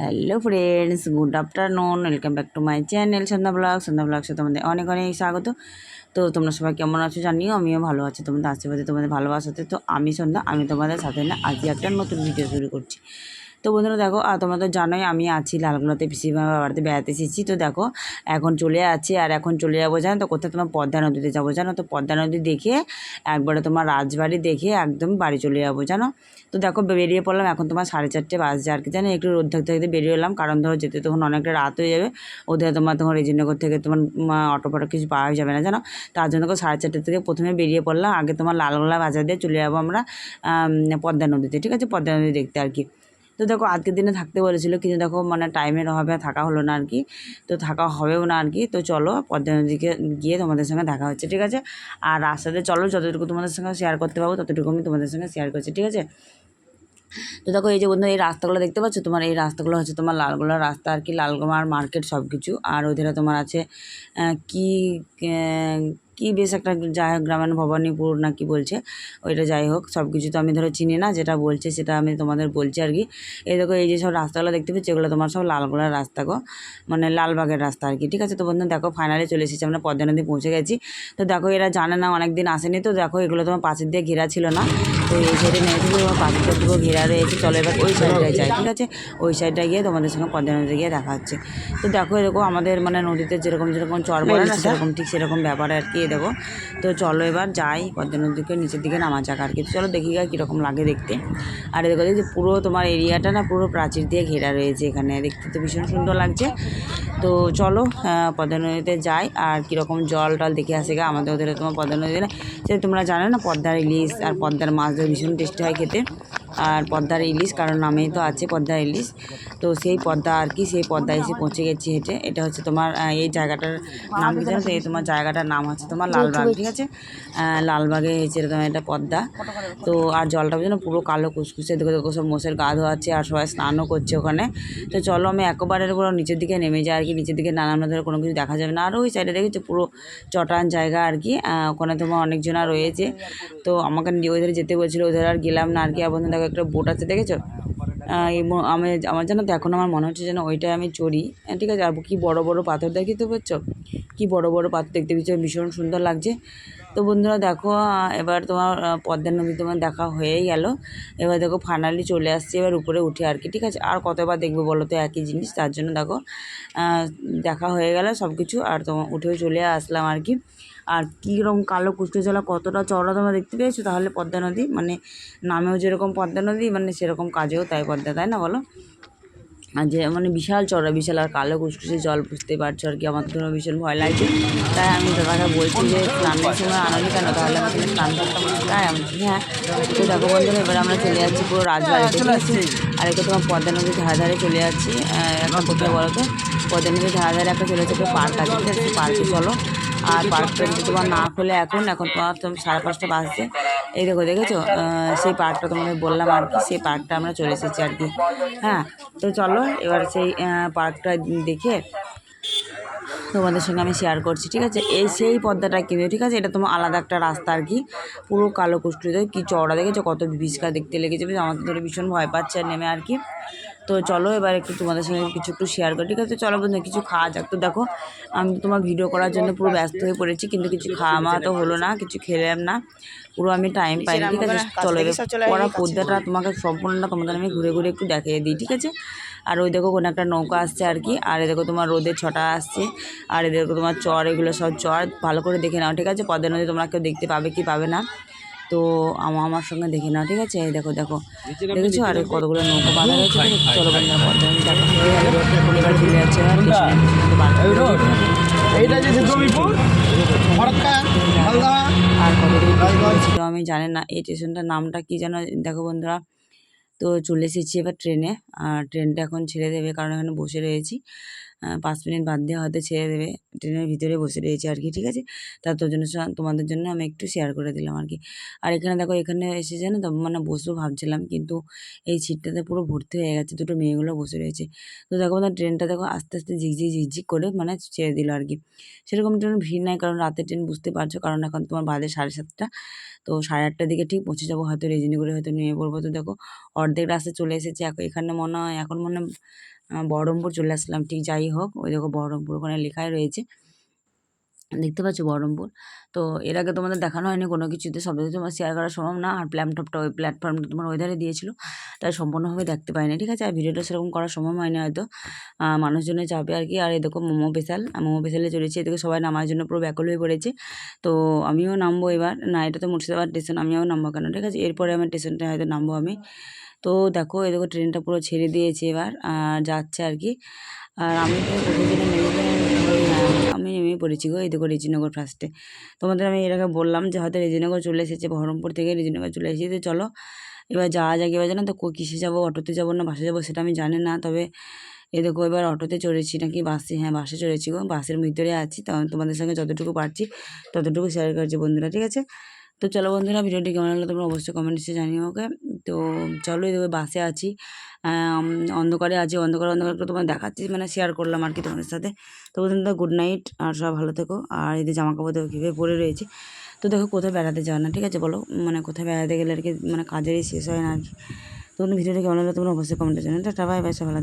Hello friends good afternoon welcome back to my channel Sandhya blog Sandhya ব্লগসে তোমাদের অনেক অনেক স্বাগত। তো তোমরা সবাই কেমন আছো জানিও, আমিও ভালো আছি, তোমাদের আশীর্বাদে, তোমাদের ভালোবাসাতে। তো আমি সন্ধ্যা আমি তোমাদের সাথে না আজকে একটা নতুন ভিডিও শুরু করছি। তো বন্ধুরা দেখো তোমরা তো জানোই আমি আছি লালগোলাতে, পিসিমা বাড়িতে বেড়াতে এসেছি। তো দেখো, এখন চলে আছি আর এখন চলে যাব জানো তো, কোথায় তোমার পদ্মা নদীতে যাব জানো তো? পদ্মা নদী দেখে, একবারে তোমার রাজবাড়ি দেখে একদম বাড়ি চলে যাব জানো? তো দেখো বেরিয়ে পড়লাম এখন তোমার সাড়ে চারটে বাজছে আর কি জানো? একটু রোদ থাকতে থাকতে বেরিয়ে এলাম। কারণ ধরো, যেতে তখন অনেকটা রাত হয়ে যাবে। ওদের তোমার তখন রেজিনগর থেকে তোমার অটো ফটো কিছু পাওয়া যাবে না জানো? তার জন্য সাড়ে চারটে থেকে প্রথমে বেরিয়ে পড়লাম। আগে তোমার লালগোলা বাজার দিয়ে চলে যাব আমরা পদ্মা নদীতে, ঠিক আছে? পদ্মা নদী দেখতে আর কি। তো দেখো আজকের দিনে থাকতে বলেছিল, কিন্তু দেখো মানে টাইমের অভাবে থাকা হলো না আর কি। তো থাকা হবেও না আর কি। তো চলো পদ্মা নদীকে গিয়ে তোমাদের সঙ্গে দেখা হচ্ছে, ঠিক আছে? আর রাস্তাতে চলো, যতটুকু তোমাদের সঙ্গে শেয়ার করতে পারব, ততটুকু আমি তোমাদের সঙ্গে শেয়ার করছি, ঠিক আছে? তো দেখো এই যে বন্ধু এই রাস্তাগুলো দেখতে পাচ্ছ? তোমার এই রাস্তাগুলো হচ্ছে তোমার লালগোলার রাস্তা আর কি, লালগোমার মার্কেট সব কিছু আর ওইধারে তোমার আছে কি কি বেশ একটা যাই হোক গ্রামীণ ভবানীপুর না কি বলছে ওইটা যাই হোক সব কিছু তো আমি ধরো চিনি না যেটা বলছে সেটা আমি তোমাদের বলছি আর কি। এই দেখো এই যে সব রাস্তাগুলো দেখতে পাচ্ছি এগুলো তোমার সব লালগোলার রাস্তা গো মানে লালবাগের রাস্তা আর কি ঠিক আছে? তো বন্ধু দেখো ফাইনালি চলে এসেছি আমরা পদ্মা নদী পৌঁছে গেছি। তো দেখো এরা জানে না অনেক দিন আসেনি তো দেখো এগুলো তোমার পাশের দিয়ে ঘেরা ছিল না। তো এই সাইডে নেমেছি তোমার পাশের পুরো ঘেরা রয়েছে চলো এবার ওই সাইডটায় যাই ঠিক আছে? ওই সাইডটা গিয়ে তোমাদের সঙ্গে পদ্মা নদীতে গিয়ে দেখা হচ্ছে। তো দেখো এরকম আমাদের মানে নদীতে যেরকম যেরকম চর পড়ে না সেরকম ঠিক সেরকম ব্যাপার আর কি এই দেখো তো চলো এবার যাই পদ্মা নদীকে নিচের দিকে নামা যাক আর কি। চলো দেখি গা কীরকম লাগে দেখতে। আর দেখো দেখছি পুরো তোমার এরিয়াটা না পুরো প্রাচীর দিয়ে ঘেরা রয়েছে এখানে। দেখতে তো ভীষণ সুন্দর লাগছে। তো চলো পদ্মা নদীতে যাই আর কীরকম জল টল দেখে আসে গা। আমাদের ওদের তোমার পদ্মা নদীতে তোমরা জানো না, পদ্মার ইলিশ আর পদ্মার মাছ ভীষণ টেস্টি হয় খেতে। আর পদ্মার ইলিশ, কারণ নামেই তো আছে পদ্মার ইলিশ। তো সেই পদ্মা আর কি, সেই পদ্মা এসে পৌঁছে গেছি হেঁটে। এটা হচ্ছে তোমার এই জায়গাটার নাম কি জানো এই তোমার জায়গাটার নাম হচ্ছে তোমার লালবাগ, ঠিক আছে? লালবাগে হয়েছে এরকম একটা পদ্মা তো আর জলটা যেন পুরো কালো কুসকুসে, দেখো দেখো, সব মোষের গা ধোয়াচ্ছে আর সবাই স্নানও করছে ওখানে। তো চলো আমি একবারের পুরো নিচের দিকে নেমে যাই আর কি, নিচের দিকে নানান ধরে কোনো কিছু দেখা যাবে না। আর ওই সাইডে দেখেছি পুরো চটান জায়গা আর কি ওখানে তোমার অনেকজনা রয়েছে। তো আমাকে ওই ধারে যেতে বলছিলো, ওই ধারে আর গেলাম না আর কি আবার দেখো, একটা বোট আছে, দেখেছ? আমি আমার জানো তো এখন আমার মনে হচ্ছে যেন ওইটাই আমি চড়ি। ঠিক আছে, আর কি বড় বড় পাথর দেখিতে পাচ্ছ কি বড় বড় পাথর দেখতে পাচ্ছ ভীষণ সুন্দর লাগছে। তো বন্ধুরা দেখো এবার তোমার পদ্মা নদী তোমার দেখা হয়েই গেল। এবার দেখো ফাইনালি চলে আসছে, এবার উপরে উঠে আর কি, ঠিক আছে? আর কতবার দেখবে বলো তো, একই জিনিস, তার জন্য দেখো দেখা হয়ে গেল সব কিছু আর তোমার উঠেও চলে আসলাম আর কি। আর কীরকম কালো কুচকে জলা কতটা চওড়া তোমরা দেখতে পেয়েছ? তাহলে পদ্মা নদী মানে নামেও যেরকম পদ্মা নদী মানে সেরকম কাজেও তাই পদ্মা, তাই না বলো? যে মানে বিশাল চড়া, বিশাল আর কালো কুচকুচে জল বুঝতে পারছ আর কি, আমার তো ভীষণ ভয় লাগছে। তাই আমি দাদাকে বলছি যে স্নানের সময় আনোনি কেন? তাহলে আমি স্নান করতাম তাই আমি হ্যাঁ তো দেখো বন্ধুরা এবার আমরা চলে যাচ্ছি পুরো রাজবাড়িতে আর একে তোমার পদ্মা নদীর ধারে ধারে চলে যাচ্ছি এখন কোথায় বলো তো? পদ্মা নদীর ধারে ধারে একটা চলে যাচ্ছে পার্ক আছে, ঠিক আছে? পার্কে চলো। আর পার্কটা তোমার না খোলে এখন এখন তোমার সাড়ে পাঁচটা বাজছে। এই দেখো, দেখেছ? সেই পার্কটা তোমাকে বললাম আর কি, সেই পার্কটা আমরা চলে এসেছি আর কি। হ্যাঁ তো চলো, এবার সেই পার্কটা দেখে তোমাদের সঙ্গে আমি শেয়ার করছি, ঠিক আছে? এই সেই পদ্মাটা কিন্তু ঠিক আছে? এটা তোমার আলাদা একটা রাস্তা আর কি। পুরো কালো কুষ্টিতে, কি চওড়া, দেখেছ? কত বিষ্কার দেখতে লেগেছে, আমাদের তো ধরে ভীষণ ভয় পাচ্ছে আর নেমে আর কি। তো চলো এবার একটু তোমাদের সঙ্গে কিছু একটু শেয়ার করি। ঠিক আছে চলো বন্ধু কিছু খাওয়া যাক। তো দেখো আমি তো তোমার ভিডিও করার জন্য পুরো ব্যস্ত হয়ে পড়েছি কিন্তু কিছু খাওয়া মাওয়া তো হলো না কিছু খেলাম না। পুরো আমি টাইম পাইনি ঠিক আছে? চলো এবার পড়া পদ্মাটা তোমাকে সম্পূর্ণটা তোমাদের আমি ঘুরে ঘুরে একটু দেখিয়ে দিই ঠিক আছে? আর ওই দেখো কোনো একটা নৌকা আসছে আর কি আর এ দেখো তোমার রোদের ছটা আসছে আর এ দেখো তোমার চর এগুলো সব চর ভালো করে দেখে নাও ঠিক আছে? পদ্মা নদী তোমরা কেউ দেখতে পাবে কি পাবে না। তো আমা- আমার সঙ্গে দেখে নাও ঠিক আছে? এই দেখো দেখো। দেখেছ? আর কতগুলো নৌকা বাঁধা রয়েছে চলো বন্ধুরা পদ্মা দেখা হয়ে গেল এবার চলে যাচ্ছে আর? এইটা যে জমিপুর কতদিন ছিল আমি জানি না এই স্টেশনটার নামটা কি যেন দেখো বন্ধুরা। তো চলে এসেছি এবার ট্রেনে আর ট্রেনটা এখন ছেড়ে দেবে কারণ এখানে বসে রয়েছি। পাঁচ মিনিট বাদ দিয়ে হয়তো ছেড়ে দেবে। ট্রেনের ভিতরে বসে রয়েছি আর কি, ঠিক আছে? তা তোর জন্য তোমাদের জন্য আমি একটু শেয়ার করে দিলাম আর কি। আর এখানে দেখো, এখানে এসে জানো তো মানে বসবো ভাবছিলাম, কিন্তু এই সিটটাতে পুরো ভর্তি হয়ে গেছে, দুটো মেয়েগুলো বসে রয়েছে। তো দেখো না ট্রেনটা দেখো, আস্তে আস্তে ঝিকঝিক ঝিকঝিক করে মানে ছেড়ে দিল আর কি। সেরকম ট্রেন ভিড় নাই, কারণ রাতের ট্রেন বুঝতে পারছ, কারণ এখন তোমার বাজে সাড়ে সাতটা। তো সাড়ে আটটার দিকে ঠিক পৌঁছে যাব, হয়তো রেজিনি করে হয়তো নিয়ে পড়ব। তো দেখো, অর্ধেক রাস্তা চলে এসেছে, এখন এখানে মনে হয়, এখন মনে বহরমপুর চলে আসলাম। ঠিক যাই হোক ওই দেখো বহরমপুর ওখানে লেখাই রয়েছে। দেখতে পাচ্ছ বহরমপুর? তো এর আগে তোমাদের দেখানো হয়নি কোনো কিছুতে। সব তোমার শেয়ার করা সম্ভব না। আর প্ল্যাটফর্মটা ওই প্ল্যাটফর্মটা তোমার ওয়েদারে দিয়েছিল তাই সম্পূর্ণভাবে দেখতে পাইনি। ঠিক আছে? আর ভিডিওটা সেরকম করা সম্ভব হয়নি হয়তো। আহ, মানুষজনের চাপে আর কি। আর এই দেখো মোমো পেশাল মোমো পেশালে চলেছে। এদিকে সবাই নামার জন্য পুরো ব্যাকল হয়ে পড়েছে। তো আমিও নামবো এবার। না এটা তো মুর্শিদাবাদ স্টেশন আমিও নামবো কেন? ঠিক আছে? এরপরে আমার স্টেশনটা হয়তো নামবো আমি। তো দেখো, এই দেখো ট্রেনটা পুরো ছেড়ে দিয়েছে এবার, আর যাচ্ছে আর কি। আর আমি তো আমি নেমে পড়েছি গো, এই দেখো রেজিনগর ফার্স্টে তোমাদের আমি এর আগে বললাম যে হয়তো রেজিনগর চলে এসেছে, বহরমপুর থেকে রেজিনগর চলে এসেছি, তো চলো, এবার যাওয়া যাক, এবার জানো তো কিসে যাব, অটোতে যাব না বাসে যাব সেটা আমি জানি না, তবে এ দেখো এবার অটোতে চড়েছি নাকি বাসে হ্যাঁ বাসে চড়েছি গো, বাসের ভিতরে আছি তোমাদের সঙ্গে যতটুকু পারছি ততটুকু শেয়ার করছি বন্ধুরা, ঠিক আছে? তো চলো বন্ধুরা, ভিডিওটি কেমন লাগল তোমরা অবশ্যই কমেন্টসে জানিও ওকে তো চলো এই দেখো বাসে আছি। অন্ধকারে আছি, অন্ধকারে, অন্ধকার একটু তোমার দেখাচ্ছি মানে শেয়ার করলাম আর কি তোমাদের সাথে। তো বন্ধুরা গুড নাইট আর সব ভালো থেকো। আর এদের জামা কাপড় দেখো কীভাবে পরে রয়েছে। তো দেখো কোথাও বেড়াতে যাও না, ঠিক আছে বলো? মানে কোথায় বেড়াতে গেলে আর কি মানে কাজেরই শেষ হয় না আর কি। তো ভিডিওটা কেমন লাগল তোমরা অবশ্যই কমেন্টে জানাও। টাটা বাই বাই সব ভালো